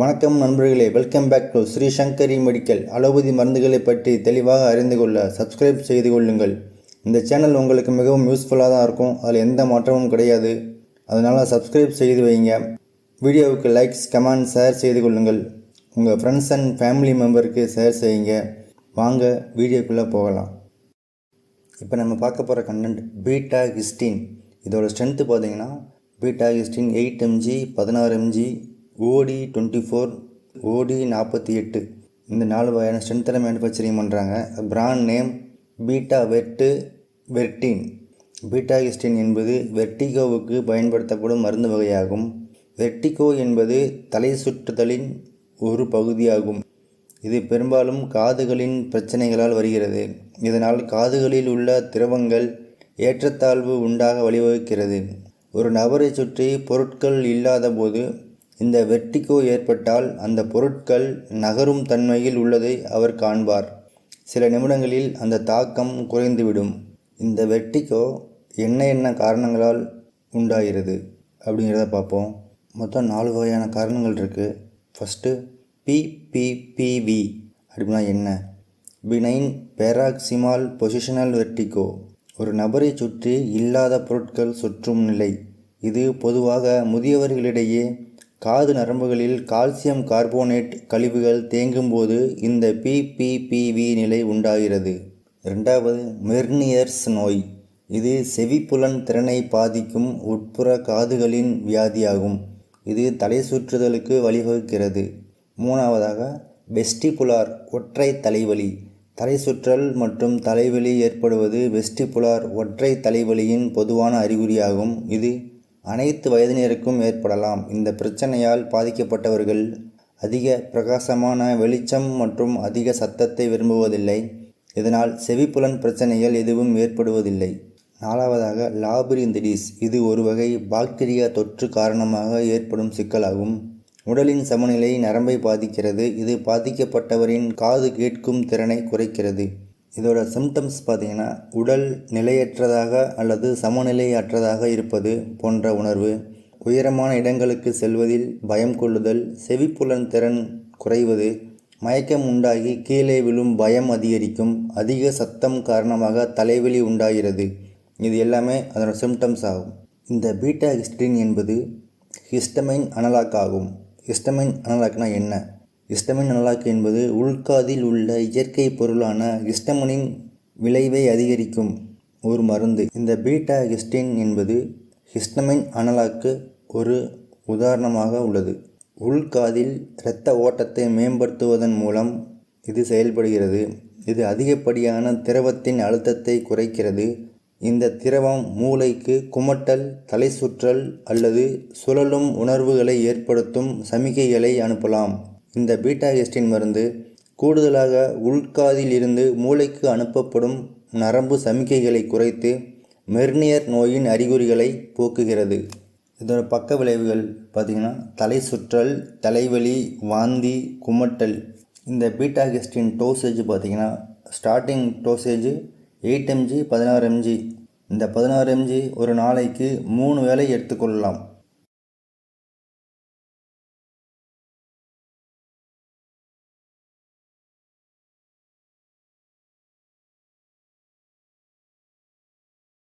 வணக்கம் நண்பர்களே welcome back to Sri Sankari medical. Allopathy மருந்துகளை பற்றி தெளிவாக அறிந்து கொள்ள சப்ஸ்கிரைப் செய்து கொள்ளுங்கள். இந்த சேனல் உங்களுக்கு மிகவும் யூஸ்ஃபுல்லாக தான் இருக்கும். அதில் எந்த மாற்றமும் கிடையாது. அதனால் சப்ஸ்கிரைப் செய்து வைங்க. வீடியோவுக்கு லைக்ஸ் கமெண்ட் ஷேர் செய்து கொள்ளுங்கள். உங்கள் ஃப்ரெண்ட்ஸ் அண்ட் ஃபேமிலி மெம்பருக்கு ஷேர் செய்யுங்க. வாங்க வீடியோக்குள்ளே போகலாம். இப்போ நம்ம பார்க்க போகிற கண்டென்ட் பீட்டா ஹிஸ்டின் இதோட ஸ்ட்ரென்த்து பார்த்தீங்கன்னா பீட்டா ஹிஸ்டின் எயிட் எம்ஜி பதினாறு mg OD twenty four OD நாற்பத்தி எட்டு. இந்த நாலு வகையான ஸ்ட்ரென்த்தில் மேனுஃபேக்சரிங் பண்ணுறாங்க பிராண்ட் நேம் பீட்டா வெட்டு வெர்டின் பீட்டா ஹிஸ்டின் என்பது வெர்டிகோவுக்கு பயன்படுத்தப்படும் மருந்து வகையாகும். வெர்டிகோ என்பது தலை சுற்றுதலின் ஒரு பகுதியாகும். இது பெரும்பாலும் காதுகளின் பிரச்சனைகளால் வருகிறது. இதனால் காதுகளில் உள்ள திரவங்கள் ஏற்றத்தாழ்வு உண்டாக வழிவகுக்கிறது. ஒரு நபரை சுற்றி பொருட்கள் இல்லாத போது இந்த வெர்டிகோ ஏற்பட்டால் அந்த பொருட்கள் நகரும் தன்மையில் உள்ளதை அவர் காண்பார். சில நிமிடங்களில் அந்த தாக்கம் குறைந்துவிடும். இந்த வெர்டிகோ என்ன என்ன காரணங்களால் உண்டாகிறது அப்படிங்கிறத பார்ப்போம். மொத்தம் நாலு வகையான காரணங்கள் இருக்குது ஃபஸ்ட்டு பிபிபிவி அப்படின்னா என்ன? பினைன் பேராக்சிமால் பொசிஷனல் வெர்டிகோ ஒரு நபரை சுற்றி இல்லாத பொருட்கள் சுற்றும் நிலை. இது பொதுவாக முதியவர்களிடையே காது நரம்புகளில் கால்சியம் கார்போனேட் கழிவுகள் தேங்கும்போது இந்த பிபிபிவி நிலை உண்டாகிறது. ரெண்டாவது மெர்னியர்ஸ் நோய். இது செவிப்புலன் திறனை பாதிக்கும் உட்புற காதுகளின் வியாதியாகும். இது தலை சுற்றுதலுக்கு வழிவகுக்கிறது. மூணாவதாக வெஸ்டிபுலார் ஒற்றை தலைவலி. தலை சுற்றல் மற்றும் தலைவலி ஏற்படுவது வெஸ்டிபுலார் ஒற்றை தலைவலியின் பொதுவான அறிகுறியாகும். இது அனைத்து வயதினருக்கும் ஏற்படலாம். இந்த பிரச்சனையால் பாதிக்கப்பட்டவர்கள் அதிக பிரகாசமான வெளிச்சம் மற்றும் அதிக சத்தத்தை விரும்புவதில்லை. இதனால் செவிப்புலன் பிரச்சனைகள் எதுவும் ஏற்படுவதில்லை. நாலாவதாக லாபிரிந்திடிஸ். இது ஒரு வகை பாக்டீரியா தொற்று காரணமாக ஏற்படும் சிக்கலாகும். உடலின் சமநிலை நரம்பை பாதிக்கிறது. இது பாதிக்கப்பட்டவரின் காது கேட்கும் திறனை குறைக்கிறது. இதோட சிம்டம்ஸ் பார்த்தீங்கன்னா உடல் நிலையற்றதாக அல்லது சமநிலையற்றதாக இருப்பது போன்ற உணர்வு உயரமான இடங்களுக்கு செல்வதில் பயம் கொள்ளுதல் செவிப்புலன் திறன் குறைவது மயக்கம் உண்டாகி கீழே விழும் பயம் அதிகரிக்கும் அதிக சத்தம் காரணமாக தலைவலி உண்டாகிறது. இது எல்லாமே அதனோட சிம்டம்ஸ் ஆகும். இந்த பீட்டா ஹிஸ்டின் என்பது ஹிஸ்டமைன் அனலாக் ஆகும். ஹிஸ்டமைன் அனலாக்னா என்ன? ஹிஸ்டமின் அனலாக் என்பது உள்காதில் உள்ள இயற்கை பொருளான ஹிஸ்டமனின் விளைவை அதிகரிக்கும் ஒரு மருந்து. இந்த பீட்டா ஹிஸ்டின் என்பது ஹிஸ்டமின் அனலாக்கு ஒரு உதாரணமாக உள்ளது. உள்காதில் இரத்த ஓட்டத்தை மேம்படுத்துவதன் மூலம் இது செயல்படுகிறது. இது அதிகப்படியான திரவத்தின் அழுத்தத்தை குறைக்கிறது. இந்த திரவம் மூளைக்கு குமட்டல் தலை சுற்றல் அல்லது சுழலும் உணர்வுகளை ஏற்படுத்தும் சமிகைகளை அனுப்பலாம். இந்த பீட்டாகெஸ்டின் மருந்து கூடுதலாக உள்காதில் இருந்து மூளைக்கு அனுப்பப்படும் நரம்பு சமிக்கைகளை குறைத்து மெர்னியர் நோயின் அறிகுறிகளை போக்குகிறது. இதோட பக்க விளைவுகள் பார்த்திங்கன்னா தலை சுற்றல் தலைவலி வாந்தி குமட்டல். இந்த பீட்டாகெஸ்டின் டோசேஜ் பார்த்திங்கன்னா ஸ்டார்டிங் டோசேஜ் எயிட் எம்ஜி பதினாறு எம்ஜி இந்த பதினாறு எம்ஜி ஒரு நாளைக்கு மூணு வேளை எடுத்துக்கொள்ளலாம்.